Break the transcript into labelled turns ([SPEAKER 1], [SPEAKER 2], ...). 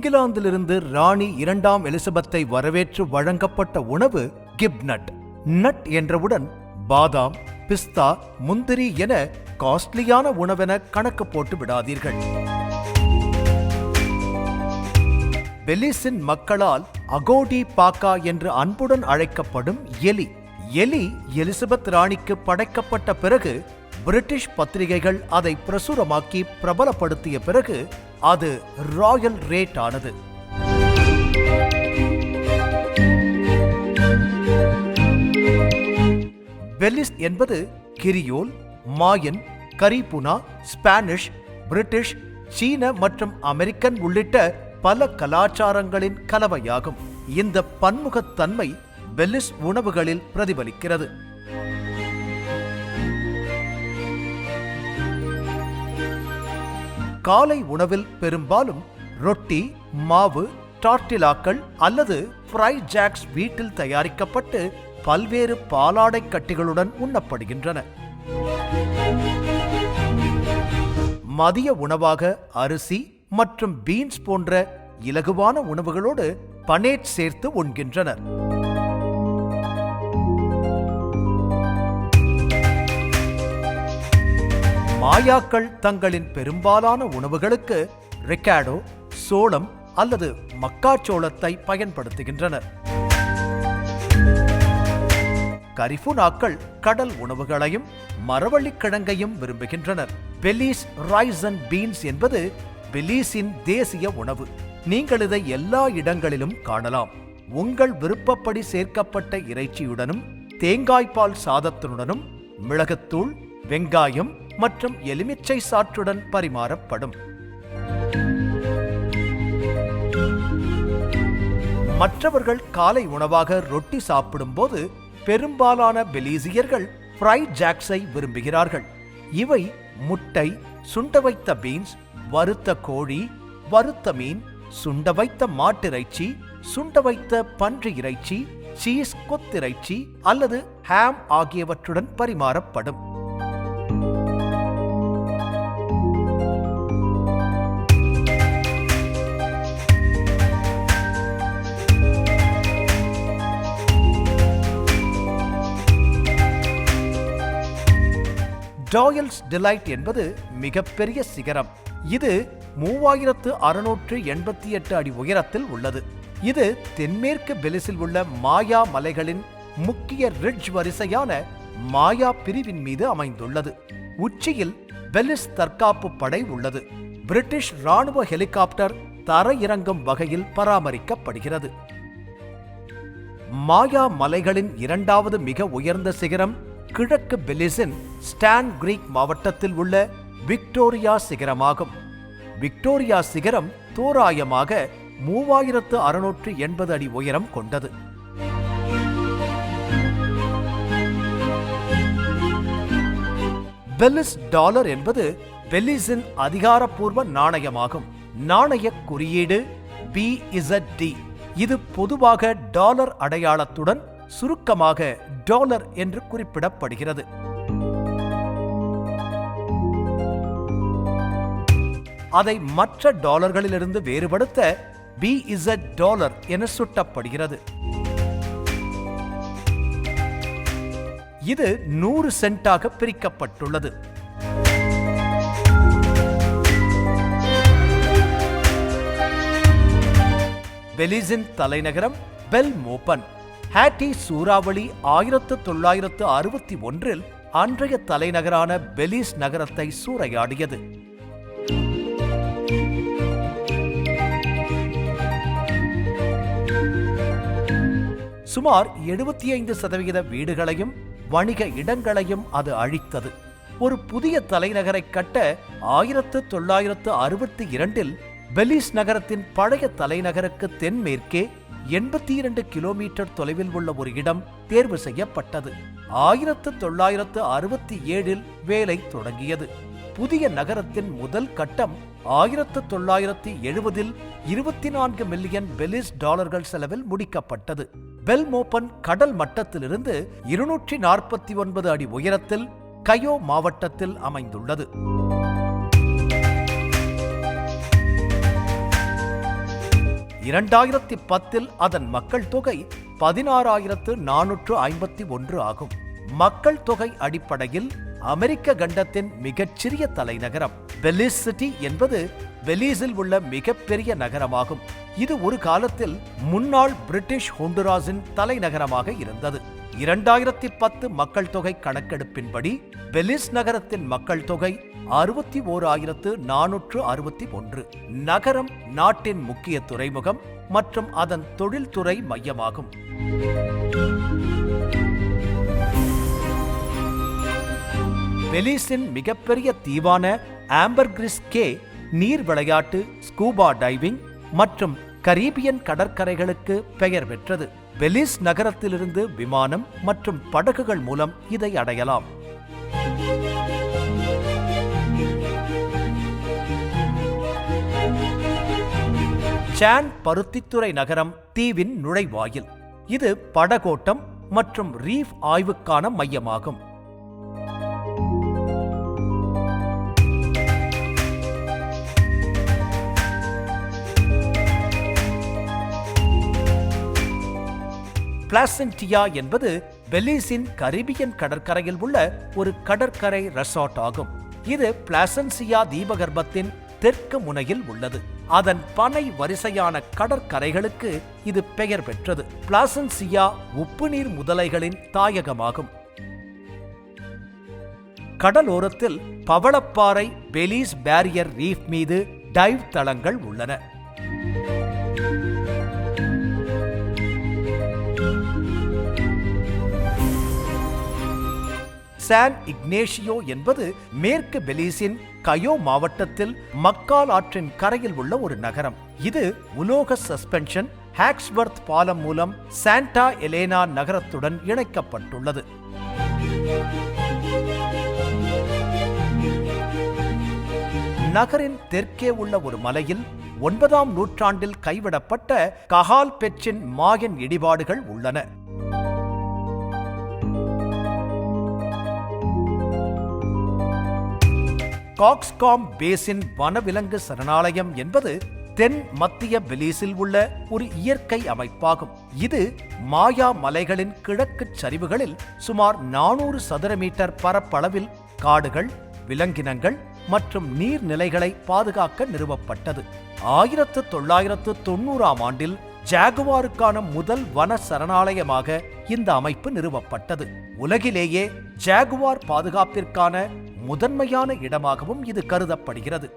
[SPEAKER 1] இங்கிலாந்திலிருந்து ராணி இரண்டாம் எலிசபெத்தை வரவேற்று வழங்கப்பட்ட உணவு கிப்நட். நட் என்றவுடன் பாதாம் பிஸ்தா முந்திரி என காஸ்ட்லியான உணவென கணக்கு போட்டு விடாதீர்கள். பெலிஸின் மக்களால் அகோடி பாக்கா என்று அன்புடன் அழைக்கப்படும் எலி. எலி எலிசபெத் ராணிக்கு படைக்கப்பட்ட பிறகு பிரிட்டிஷ் பத்திரிகைகள் அதை பிரசுரமாக்கி பிரபலப்படுத்திய பிறகு அது ராயல் ரேட் ஆனது. வெல்லிஸ் என்பது Creole Mayan Garifuna Spanish British சீன மற்றும் அமெரிக்கன் உள்ளிட்ட பல கலாச்சாரங்களின் கலவையாகும். இந்த பன்முகத்தன்மை வெல்லிஸ் உணவுகளில் பிரதிபலிக்கிறது. காலை உணவில் பெரும்பாலும் ரொட்டி மாவு டார்டிலாக்கள் அல்லது ஃப்ரை ஜாக்ஸ் வீட்டில் தயாரிக்கப்பட்டு பல்வேறு பாலாடை கட்டிகளுடன் உண்ணப்படுகின்றன. மதிய உணவாக அரிசி மற்றும் பீன்ஸ் போன்ற இலகுவான உணவுகளோடு பனேட் சேர்த்து உண்கின்றனர். மாயாக்கள் தங்களின் பெரும்பாலான உணவுகளுக்கு ரிக்காடோ சோளம் அல்லது மக்காச்சோளத்தை பயன்படுத்துகின்றனர். கரிஃபுனாக்கள் கடல் உணவுகளையும் மரவள்ளிக்கிழங்கையும் விரும்புகின்றனர். பெலீஸ் ரைஸ் அண்ட் பீன்ஸ் என்பது பெலீஸின் தேசிய உணவு. நீங்கள் இதை எல்லா இடங்களிலும் காணலாம். உங்கள் விருப்பப்படி சேர்க்கப்பட்ட இறைச்சியுடனும் தேங்காய்பால் சாதத்துடனும் மிளகுத்தூள் வெங்காயம் மற்றும் எலுமிச்சை சாற்றுடன் பரிமாறப்படும். மற்றவர்கள் காலை உணவாக ரொட்டி சாப்பிடும்போது பெரும்பாலான பெலீசியர்கள் ஃப்ரை ஜாக்ஸை விரும்புகிறார்கள். இவை முட்டை சுண்ட வைத்த பீன்ஸ் வறுத்த கோழி வறுத்த மீன் சுண்ட வைத்த மாட்டிறைச்சி சுண்ட வைத்த பன்றி இறைச்சி சீஸ் கொத்திறைச்சி அல்லது ஹாம் ஆகியவற்றுடன் பரிமாறப்படும். டாயல்ஸ் டிலைட் என்பது மிகப்பெரிய சிகரம். இது மூவாயிரத்து அறுநூற்று எண்பத்தி எட்டு அடி உயரத்தில் உள்ளது. இது தென்மேற்கு பெலிஸில் உள்ள மாயா மலைகளின் முக்கிய ரிட்ஜ் வரிசையான மாயா பிரிவின் மீது அமைந்துள்ளது. உச்சியில் பெலிஸ் தற்காப்பு படை உள்ளது. பிரிட்டிஷ் ராணுவ ஹெலிகாப்டர் தரையிறங்கும் வகையில் பராமரிக்கப்படுகிறது. மாயா மலைகளின் இரண்டாவது மிக உயர்ந்த சிகரம் கிழக்கு பெலிஸின் ஸ்டான் கிரீக் மாவட்டத்தில் உள்ள விக்டோரியா சிகரமாகும். விக்டோரியா சிகரம் தோராயமாக மூவாயிரத்து அறுநூற்று எண்பது அடி உயரம் கொண்டது. பெலிஸ் டாலர் என்பது பெலிஸின் அதிகாரப்பூர்வ நாணயமாகும். நாணய குறியீடு பி டி இது பொதுவாக டாலர் அடையாளத்துடன் சுருக்கமாக டாலர் என்று குறிப்பிடப்படுகிறது. அதை மற்ற டாலர்களிலிருந்து வேறுபடுத்த பி டாலர் என சுட்டப்படுகிறது. இது நூறு சென்டாக பிரிக்கப்பட்டுள்ளது. பெலிசின் தலைநகரம் பெல் மோப்பன் ஹேட்டி சூறாவளி ஆயிரத்து தொள்ளாயிரத்து அறுபத்தி ஒன்றில் அன்றைய தலைநகரான பெலிஸ் நகரத்தை சூறையாடியது. சுமார் எழுபத்தி ஐந்து சதவிகித வீடுகளையும் வணிக இடங்களையும் அது அழித்தது. ஒரு புதிய தலைநகரை கட்ட ஆயிரத்து தொள்ளாயிரத்து அறுபத்தி இரண்டில் பெலிஸ் நகரத்தின் பழைய தலைநகருக்கு தென்மேற்கே எண்பத்தி இரண்டு கிலோமீட்டர் தொலைவில் உள்ள ஒரு இடம் தேர்வு செய்யப்பட்டது. ஆயிரத்து தொள்ளாயிரத்து அறுபத்தி ஏழில் வேலை தொடங்கியது. புதிய நகரத்தின் முதல் கட்டம் ஆயிரத்து தொள்ளாயிரத்தி எழுபதில் இருபத்தி நான்கு மில்லியன் பெலிஸ் டாலர்கள் செலவில் முடிக்கப்பட்டது. பெல்மோப்பன் கடல் மட்டத்திலிருந்து இருநூற்றி நாற்பத்தி ஒன்பது அடி உயரத்தில் கயோ மாவட்டத்தில் அமைந்துள்ளது. இரண்டாயிரத்தி பத்தில் அதன் மக்கள் தொகை பதினாறாயிரத்து நானூற்று ஐம்பத்தி ஒன்று ஆகும். மக்கள் தொகை அடிப்படையில் அமெரிக்க கண்டத்தின் மிகச்சிறிய தலைநகரம் பெலிஸ் சிட்டி என்பது பெலீஸில் உள்ள மிகப்பெரிய நகரமாகும். இது ஒரு காலத்தில் முன்னாள் பிரிட்டிஷ் ஹொண்டுராஸின் தலைநகரமாக இருந்தது. இரண்டாயிரத்தி பத்து மக்கள் தொகை கணக்கெடுப்பின்படி பெலிஸ் நகரத்தின் மக்கள் தொகை அறுபத்தி ஓர் ஆயிரத்து நானூற்று அறுபத்தி ஒன்று. நகரம் நாட்டின் முக்கிய துறைமுகம் மற்றும் அதன் தொழில்துறை மையமாகும். பெலிஸின் மிகப்பெரிய தீவான ஆம்பர்கிரிஸ் கே நீர் விளையாட்டு ஸ்கூபா டைவிங் மற்றும் கரீபியன் கடற்கரைகளுக்கு பெயர் பெற்றது. பெலிஸ் நகரத்திலிருந்து விமானம் மற்றும் படகுகள் மூலம் இதை அடையலாம். சான் பருத்தித்துறை நகரம் தீவின் நுழைவாயில். இது படகோட்டம் மற்றும் ரீஃப் ஆய்வுக்கான மையமாகும். பிளாசன்டியா என்பது பெலிஸின் கரிபியன் கடற்கரையில் உள்ள ஒரு கடற்கரை ரெசார்ட் ஆகும். இது பிளாசன்சியா தீபகற்பத்தின் தெற்கு முனையில் உள்ளது. அதன் பனை வரிசையான கடற்கரைகளுக்கு இது பெயர் பெற்றது. பிளாசன்சியா உப்புநீர் முதலைகளின் தாயகமாகும். கடலோரத்தில் பவளப்பாறை பெலிஸ் பேரியர் ரீஃப் மீது டைவ் தளங்கள் உள்ளன. சான் இக்னேஷியோ என்பது மேற்கு பெலிஸின் கயோ மாவட்டத்தில் மக்கால் ஆற்றின் கரையில் உள்ள ஒரு நகரம். இது உலோக சஸ்பென்ஷன் ஹாக்ஸ்வர்த் பாலம் மூலம் சாண்டா எலேனா நகரத்துடன் இணைக்கப்பட்டுள்ளது. நகரின் தெற்கே உள்ள ஒரு மலையில் ஒன்பதாம் நூற்றாண்டில் கைவிடப்பட்ட கஹால் பெச்சின் மாயன் இடிபாடுகள் உள்ளன. காக்ஸ்காம் பேசின் வனவிலங்கு சரணாலயம் என்பது தென் மத்திய பெலீஸில் உள்ள ஒரு இயற்கை அமைப்பாகும். இது மாயா மலைகளின் கிழக்கு சரிவுகளில் சுமார் நானூறு சதுர மீட்டர் பரப்பளவில் காடுகள் விலங்கினங்கள் மற்றும் நீர்நிலைகளை பாதுகாக்க நிறுவப்பட்டது. ஆயிரத்து தொள்ளாயிரத்து தொண்ணூறாம் ஆண்டில் ஜாகுவாருக்கான முதல் வன சரணாலயமாக இந்த அமைப்பு நிறுவப்பட்டது. உலகிலேயே ஜாகுவார் பாதுகாப்பிற்கான முதன்மையான இடமாகவும் இது கருதப்படுகிறது.